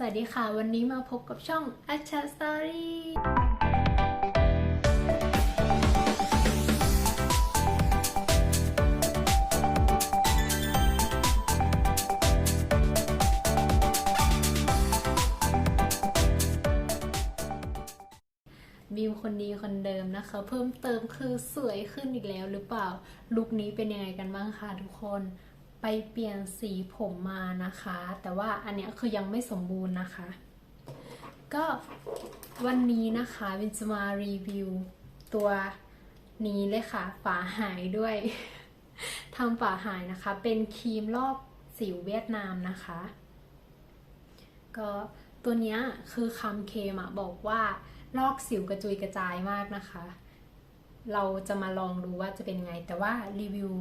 สวัสดีค่ะ วันนี้มาพบกับช่อง a c h a Story บิวคนดีคนเดิมนะคะ เพิ่มเติมคือสวยขึ้นอีกแล้วหรือเปล่า ลุคนี้เป็นยังไงกันบ้างคะทุกคน ไปเปลี่ยนสีผมมานะคะ แต่ว่าอันเนี้ยคือยังไม่สมบูรณ์นะคะ ก็วันนี้นะคะวินจะมารีวิวตัวนี้เลยค่ะฝาหายด้วย ทำฝาหายนะคะ เป็นครีมลอกสิวเวียดนามนะคะ ก็ตัวเนี้ยคือคำเคมอะบอกว่าลอกสิวกระจุยกระจายมากนะคะ เราจะมาลองดูว่าจะเป็นไง แต่ว่ารีวิว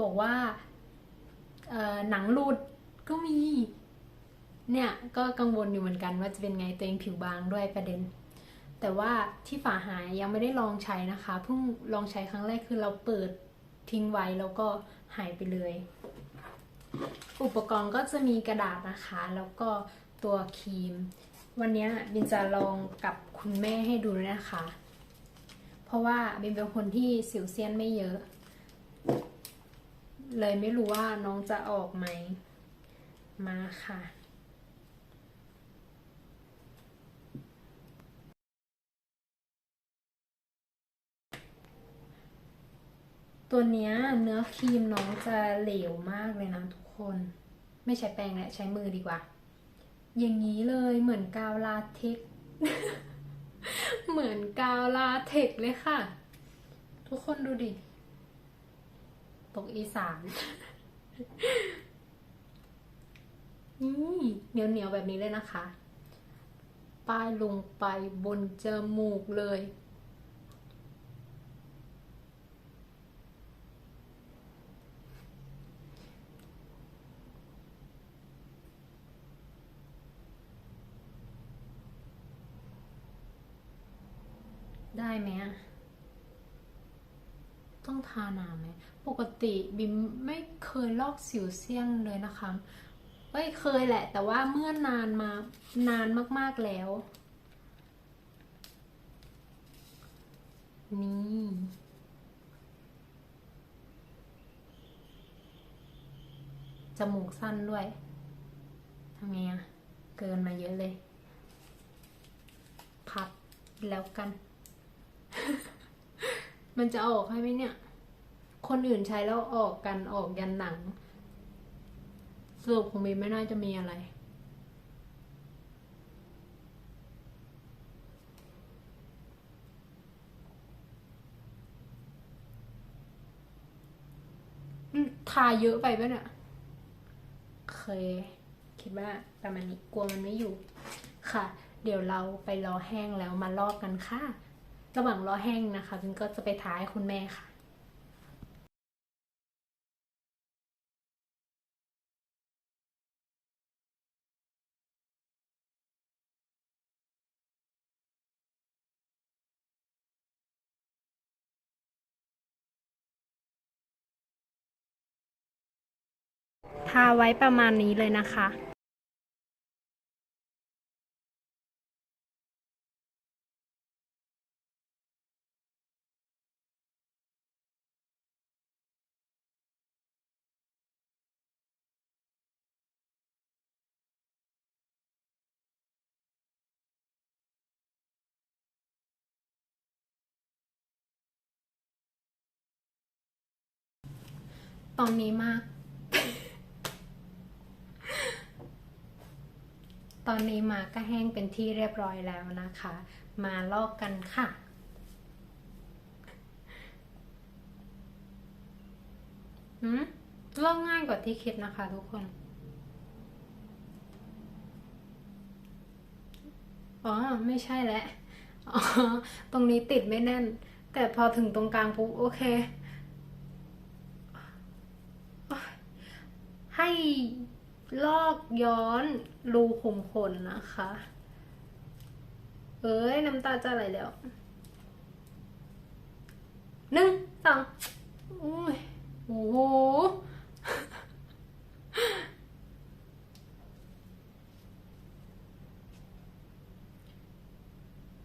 บอกว่าหนังหลุดก็มี เนี่ยก็กังวลอยู่เหมือนกันว่าจะเป็นไงตัวเองผิวบางด้วยประเด็น แต่ว่าที่ฝาหายยังไม่ได้ลองใช้นะคะเพิ่งลองใช้ครั้งแรกคือเราเปิดทิ้งไว้แล้วก็หายไปเลย อุปกรณ์ก็จะมีกระดาษนะคะ แล้วก็ตัวครีม วันนี้บินจะลองกับคุณแม่ให้ดูนะคะ เพราะว่าบินเป็นคนที่สิวเซียนไม่เยอะ เลยไม่รู้ว่าน้องจะออกไหม มาค่ะ ตัวเนี้ยเนื้อครีมน้องจะเหลวมากเลยนะทุกคน ไม่ใช้แป้งแหละใช้มือดีกว่า อย่างนี้เลยเหมือนกาวลาเท็ก เหมือนกาวลาเท็กเลยค่ะ ทุกคนดูดิ ตกอีสานนี่เหนียวเหนียวแบบนี้เลยนะคะ ป้ายลงไปบนจมูกเลย ได้ไหมอะ ต้องทานานไหม ปกติบิมไม่เคยลอกสิวเซียนเลยนะคะเอ้ยเคยแหละ แต่ว่าเมื่อนานมานานมากๆแล้ว นี่จมูกสั้นด้วยทำไงอะเกินมาเยอะเลย พับแล้วกัน มันจะออกให้ไหมเนี่ย คนอื่นใช้แล้วออกกันออกยันหนังสรุปของมีไม่น่าจะมีอะไร ทาเยอะไปปะเนี่ยเคยคิดว่าประมาณนี้กลัวมันไม่อยู่ ค่ะ เดี๋ยวเราไปรอแห้งแล้วมาลอกกันค่ะ ระหว่างรอแห้งนะคะพิมก็จะไปท้ายคุณแม่ค่ะทาไว้ประมาณนี้เลยนะคะ ตอนนี้มาก ตอนนี้มาก็แห้งเป็นที่เรียบร้อยแล้วนะคะ มาลอกกันค่ะหืมลอกง่ายกว่าที่คิดนะคะทุกคน อ๋อ ไม่ใช่แหละ อ๋อ ตรงนี้ติดไม่แน่น แต่พอถึงตรงกลางปุ๊บโอเค ให้ลอกย้อนรูขุมขนนะคะ เอ้ย น้ำตาจะไหลแล้วหนึ่งสองอุ้ยโอ้โห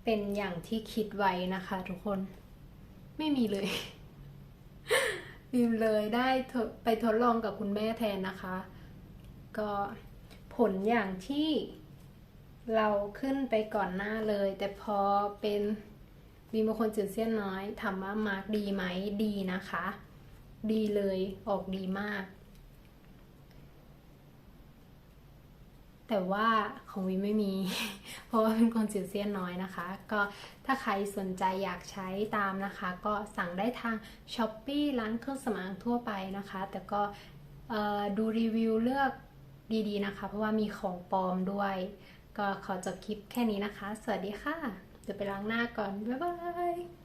เป็นอย่างที่คิดไว้นะคะทุกคนไม่มีเลย พิมพ์เลยได้ไปทดลองกับคุณแม่แทนนะคะ ก็ผลอย่างที่เราขึ้นไปก่อนหน้าเลย แต่พอเป็นมีบางคนจืดเสี้ยนน้อยถามว่ามาร์กดีไหมดีนะคะ ดีเลยออกดีมาก แต่ว่าของวีไม่มี เพราะว่าเป็นคนสิวเซียนน้อยนะคะ ก็ถ้าใครสนใจอยากใช้ตามนะคะ ก็สั่งได้ทาง s h อ p e e ร้านเครื่องสำอางทั่วไปนะคะ แต่ก็ดูรีวิวเลือกดีๆนะคะ เพราะว่ามีของปลอมด้วย ก็ขอจบคลิปแค่นี้นะคะ สวัสดีค่ะเดี๋ยวไปล้างหน้าก่อน บ๊ายบาย